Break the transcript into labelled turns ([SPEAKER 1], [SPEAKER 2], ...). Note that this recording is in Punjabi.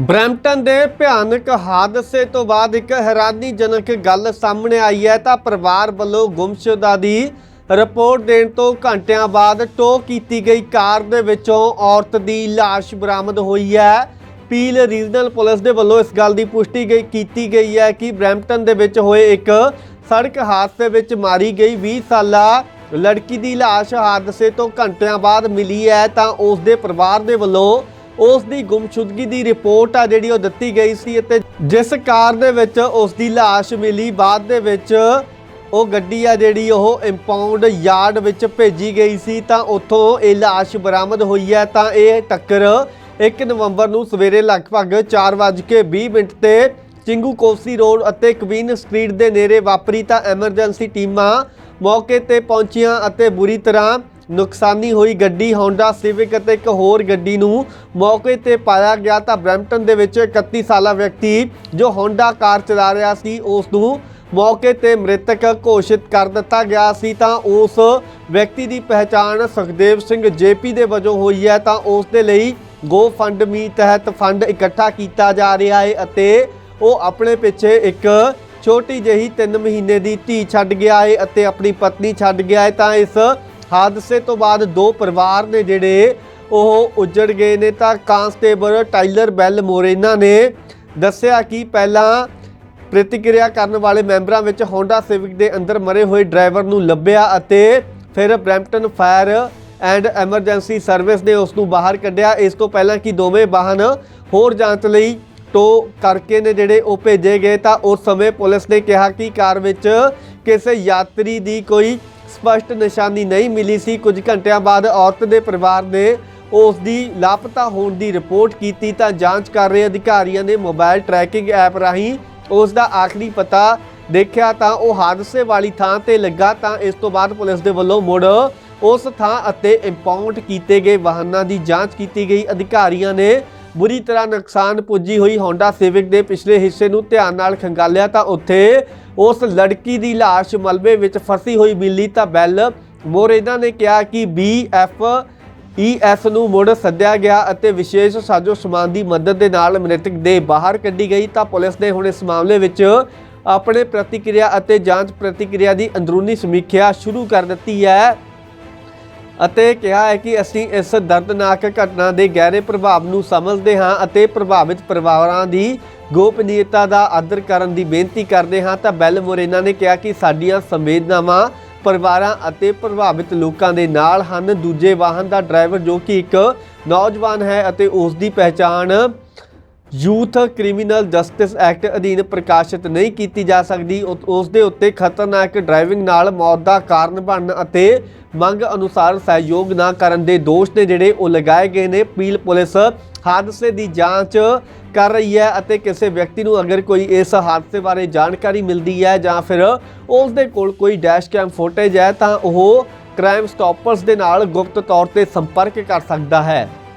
[SPEAKER 1] ਬ੍ਰੈਂਪਟਨ ਦੇ ਭਿਆਨਕ ਹਾਦਸੇ ਤੋਂ ਬਾਅਦ ਇੱਕ ਹੈਰਾਨੀਜਨਕ ਗੱਲ ਸਾਹਮਣੇ ਆਈ ਹੈ। ਤਾਂ ਪਰਿਵਾਰ ਵੱਲੋਂ ਗੁੰਮਸ਼ੁਦਾ ਦੀ ਰਿਪੋਰਟ ਦੇਣ ਤੋਂ ਘੰਟਿਆਂ ਬਾਅਦ ਟੋ ਕੀਤੀ ਗਈ। ਕਾਰ ਦੇ ਵਿੱਚੋਂ ਔਰਤ ਦੀ ਲਾਸ਼ ਬਰਾਮਦ ਹੋਈ ਹੈ। ਪੀਲ ਰੀਜਨਲ ਪੁਲਿਸ ਦੇ ਵੱਲੋਂ ਇਸ ਗੱਲ ਦੀ ਪੁਸ਼ਟੀ ਗਈ, ਕੀਤੀ ਗਈ ਹੈ ਕਿ ਬ੍ਰੈਂਪਟਨ ਦੇ ਵਿੱਚ ਹੋਏ ਇੱਕ ਸੜਕ ਹਾਦਸੇ ਵਿੱਚ ਮਾਰੀ ਗਈ। 20 ਸਾਲਾ ਲੜਕੀ ਦੀ ਲਾਸ਼ ਹਾਦਸੇ ਤੋਂ ਘੰਟਿਆਂ ਬਾਅਦ ਮਿਲੀ ਹੈ। ਤਾਂ ਉਸ ਦੇ ਪਰਿਵਾਰ ਦੇ ਵੱਲੋਂ ਉਸ ਦੀ ਗੁੰਮਸ਼ੁਦਗੀ ਦੀ ਰਿਪੋਰਟ ਆ ਜਿਹੜੀ ਉਹ ਦਿੱਤੀ ਗਈ ਸੀ ਅਤੇ ਜਿਸ ਕਾਰ ਦੇ ਵਿੱਚ ਉਸ ਦੀ ਲਾਸ਼ ਮਿਲੀ, ਬਾਅਦ ਦੇ ਵਿੱਚ ਉਹ ਗੱਡੀ ਆ ਜਿਹੜੀ ਉਹ ਇੰਪਾਊਂਡ ਯਾਰਡ ਵਿੱਚ ਭੇਜੀ ਗਈ ਸੀ, ਤਾਂ ਉੱਥੋਂ ਇਹ ਲਾਸ਼ ਬਰਾਮਦ ਹੋਈ ਹੈ, ਤਾਂ ਇਹ ਟੱਕਰ 1 ਨਵੰਬਰ ਨੂੰ ਸਵੇਰੇ ਲਗਭਗ 4:20 ਮਿੰਟ ਤੇ ਚਿੰਗੂ ਕੋਸੀ ਰੋਡ ਅਤੇ ਕਵੀਨ ਸਟਰੀਟ ਦੇ ਨੇੜੇ ਵਾਪਰੀ, ਤਾਂ ਐਮਰਜੈਂਸੀ ਟੀਮਾਂ ਮੌਕੇ ਤੇ ਪਹੁੰਚੀਆਂ ਅਤੇ ਬੁਰੀ ਤਰ੍ਹਾਂ ਨੁਕਸਾਨੀ ਹੋਈ ਗੱਡੀ Honda Civic ਅਤੇ ਇੱਕ ਹੋਰ ਗੱਡੀ ਨੂੰ ਮੌਕੇ ਤੇ ਪਾਇਆ ਗਿਆ ਤਾਂ ਬ੍ਰੈਂਪਟਨ ਦੇ ਵਿੱਚ 31 ਸਾਲਾ ਵਿਅਕਤੀ ਜੋ Honda ਕਾਰ ਚਲਾ ਰਿਹਾ ਸੀ, ਉਸ ਨੂੰ ਮੌਕੇ ਤੇ ਮ੍ਰਿਤਕ ਘੋਸ਼ਿਤ ਕਰ ਦਿੱਤਾ ਗਿਆ ਸੀ ਤਾਂ ਉਸ ਵਿਅਕਤੀ ਦੀ ਪਹਿਚਾਣ ਸੁਖਦੇਵ ਸਿੰਘ ਜੇਪੀ ਦੇ ਵਜੋਂ ਹੋਈ ਹੈ ਤਾਂ ਉਸ ਦੇ ਲਈ ਗੋ ਫੰਡ ਮੀ ਤਹਿਤ ਫੰਡ ਇਕੱਠਾ ਕੀਤਾ ਜਾ ਰਿਹਾ ਹੈ ਅਤੇ ਉਹ ਆਪਣੇ ਪਿੱਛੇ ਇੱਕ ਛੋਟੀ ਜਿਹੀ 3 ਮਹੀਨੇ ਦੀ ਧੀ ਛੱਡ ਗਿਆ ਹੈ ਅਤੇ ਆਪਣੀ ਪਤਨੀ ਛੱਡ ਗਿਆ ਹੈ ਤਾਂ ਇਸ ਹਾਦਸੇ ਤੋਂ ਬਾਅਦ ਦੋ ਪਰਿਵਾਰ ਨੇ ਜਿਹੜੇ ਉਹ ਉੱਜੜ ਗਏ ਨੇ ਤਾਂ ਕਾਂਸਟੇਬਲ ਟਾਈਲਰ ਬੈਲ ਮੋਰੇਨਾ ਨੇ ਦੱਸਿਆ ਕਿ ਪਹਿਲਾਂ ਪ੍ਰਤੀਕਿਰਿਆ ਕਰਨ ਵਾਲੇ ਮੈਂਬਰਾਂ ਵਿੱਚ ਹੋਂਡਾ ਸਿਵਿਕ ਦੇ ਅੰਦਰ ਮਰੇ ਹੋਏ ਡਰਾਈਵਰ ਨੂੰ ਲੱਭਿਆ ਅਤੇ ਫਿਰ Brampton fire and emergency service ਨੇ ਉਸ ਨੂੰ ਬਾਹਰ ਕੱਢਿਆ। ਇਸ ਤੋਂ ਪਹਿਲਾਂ ਕਿ ਦੋਵੇਂ ਵਾਹਨ ਹੋਰ ਜਾਂਚ ਲਈ ਟੋ ਕਰਕੇ ਨੇ ਜਿਹੜੇ ਉਹ ਭੇਜੇ ਗਏ ਤਾਂ ਉਸ ਸਮੇਂ ਪੁਲਿਸ ਨੇ ਕਿਹਾ ਕਿ ਕਾਰ ਵਿੱਚ ਕਿਸੇ ਯਾਤਰੀ ਦੀ ਕੋਈ ਸਪਸ਼ਟ ਨਿਸ਼ਾਨੀ ਨਹੀਂ ਮਿਲੀ ਸੀ। ਕੁਝ ਘੰਟਿਆਂ ਬਾਅਦ ਔਰਤ ਦੇ ਪਰਿਵਾਰ ਨੇ ਉਸ ਦੀ ਲਾਪਤਾ ਹੋਣ ਦੀ ਰਿਪੋਰਟ ਕੀਤੀ ਤਾਂ ਜਾਂਚ ਕਰ ਰਹੇ ਅਧਿਕਾਰੀਆਂ ਨੇ ਮੋਬਾਈਲ ਟਰੈਕਿੰਗ ਐਪ ਰਾਹੀਂ ਉਸ ਦਾ ਆਖਰੀ ਪਤਾ ਦੇਖਿਆ ਤਾਂ ਉਹ ਹਾਦਸੇ ਵਾਲੀ ਥਾਂ ਤੇ ਲੱਗਾ ਤਾਂ ਇਸ ਤੋਂ ਬਾਅਦ ਪੁਲਿਸ ਦੇ ਵੱਲੋਂ ਮੁੜ ਉਸ ਥਾਂ ਅਤੇ ਇੰਪਾਊਂਡ ਕੀਤੇ ਗਏ ਵਾਹਨਾਂ ਦੀ ਜਾਂਚ ਕੀਤੀ ਗਈ। ਅਧਿਕਾਰੀਆਂ ਨੇ ਬੁਰੀ ਤਰ੍ਹਾਂ ਨੁਕਸਾਨ ਪੁੱਜੀ ਹੋਈ ਹੋਂਡਾ Civic ਦੇ ਪਿਛਲੇ ਹਿੱਸੇ ਨੂੰ ਧਿਆਨ ਨਾਲ ਖੰਗਾਲਿਆ ਤਾਂ ਉੱਥੇ ਉਸ ਲੜਕੀ ਦੀ ਲਾਸ਼ ਮਲਬੇ ਵਿੱਚ ਫਸੀ ਹੋਈ ਮਿਲੀ ਤਾਂ ਬੈਲ। ਮੋਰੇਨਾ ਨੇ ਕਿਹਾ ਕਿ BF ਈਐਸ ਨੂੰ ਮੁੜ ਸੱਦਿਆ ਗਿਆ ਅਤੇ ਵਿਸ਼ੇਸ਼ ਸਾਜੋ ਸਮਾਨ ਦੀ ਮਦਦ ਦੇ ਨਾਲ ਮ੍ਰਿਤਕ ਦੇ ਬਾਹਰ ਕੱਢੀ ਗਈ ਤਾਂ ਪੁਲਿਸ ਨੇ ਹੁਣ ਇਸ ਮਾਮਲੇ ਵਿੱਚ ਆਪਣੇ ਪ੍ਰਤੀਕਿਰਿਆ ਅਤੇ ਜਾਂਚ ਪ੍ਰਤੀਕਿਰਿਆ ਦੀ ਅੰਦਰੂਨੀ ਸਮੀਖਿਆ ਸ਼ੁਰੂ ਕਰ ਦਿੱਤੀ ਹੈ। ਅਤੇ ਕਿਹਾ ਹੈ ਕਿ ਅਸੀਂ ਇਸ ਦਰਦਨਾਕ ਘਟਨਾ ਦੇ ਗਹਿਰੇ ਪ੍ਰਭਾਵ ਨੂੰ ਸਮਝਦੇ ਹਾਂ ਅਤੇ ਪ੍ਰਭਾਵਿਤ ਪਰਿਵਾਰਾਂ ਦੀ ਗੋਪਨੀਯਤਾ ਦਾ ਆਦਰ ਕਰਨ ਦੀ ਬੇਨਤੀ ਕਰਦੇ ਹਾਂ। ਤਾਂ ਬੈਲ ਮੋਰੇਨਾ ਨੇ ਕਿਹਾ ਕਿ ਸਾਡੀਆਂ ਸੰਵੇਦਨਾਵਾਂ ਪਰਿਵਾਰਾਂ ਅਤੇ ਪ੍ਰਭਾਵਿਤ ਲੋਕਾਂ ਦੇ ਨਾਲ ਹਨ। ਦੂਜੇ ਵਾਹਨ ਦਾ ਡਰਾਈਵਰ ਜੋ ਕਿ ਇੱਕ ਨੌਜਵਾਨ ਹੈ ਅਤੇ ਉਸ ਦੀ ਪਹਿਚਾਣ ਯੂਥ ਕ੍ਰਿਮੀਨਲ ਜਸਟਿਸ ਐਕਟ ਅਧੀਨ ਪ੍ਰਕਾਸ਼ਿਤ ਨਹੀਂ ਕੀਤੀ ਜਾ ਸਕਦੀ। ਉ- ਉਸ ਦੇ ਉੱਤੇ ਖਤਰਨਾਕ ਡਰਾਈਵਿੰਗ ਨਾਲ ਮੌਤ ਦਾ ਕਾਰਨ ਬਣਨ ਅਤੇ ਮੰਗ ਅਨੁਸਾਰ ਸਹਿਯੋਗ ਨਾ ਕਰਨ ਦੇ ਦੋਸ਼ ਨੇ ਜਿਹੜੇ ਉਹ ਲਗਾਏ ਗਏ ਨੇ। ਪੀਲ ਪੁਲਿਸ ਹਾਦਸੇ ਦੀ ਜਾਂਚ ਕਰ ਰਹੀ ਹੈ ਅਤੇ ਕਿਸੇ ਵਿਅਕਤੀ ਨੂੰ ਅਗਰ ਕੋਈ ਇਸ ਹਾਦਸੇ ਬਾਰੇ ਜਾਣਕਾਰੀ ਮਿਲਦੀ ਹੈ ਜਾਂ ਫਿਰ ਉਸ ਦੇ ਕੋਲ ਕੋਈ ਡੈਸ਼ ਕੈਮ ਫੁਟੇਜ ਹੈ ਤਾਂ ਉਹ ਕ੍ਰਾਈਮ ਸਟਾਪਰਸ ਦੇ ਨਾਲ ਗੁਪਤ ਤੌਰ ਤੇ ਸੰਪਰਕ ਕਰ ਸਕਦਾ ਹੈ।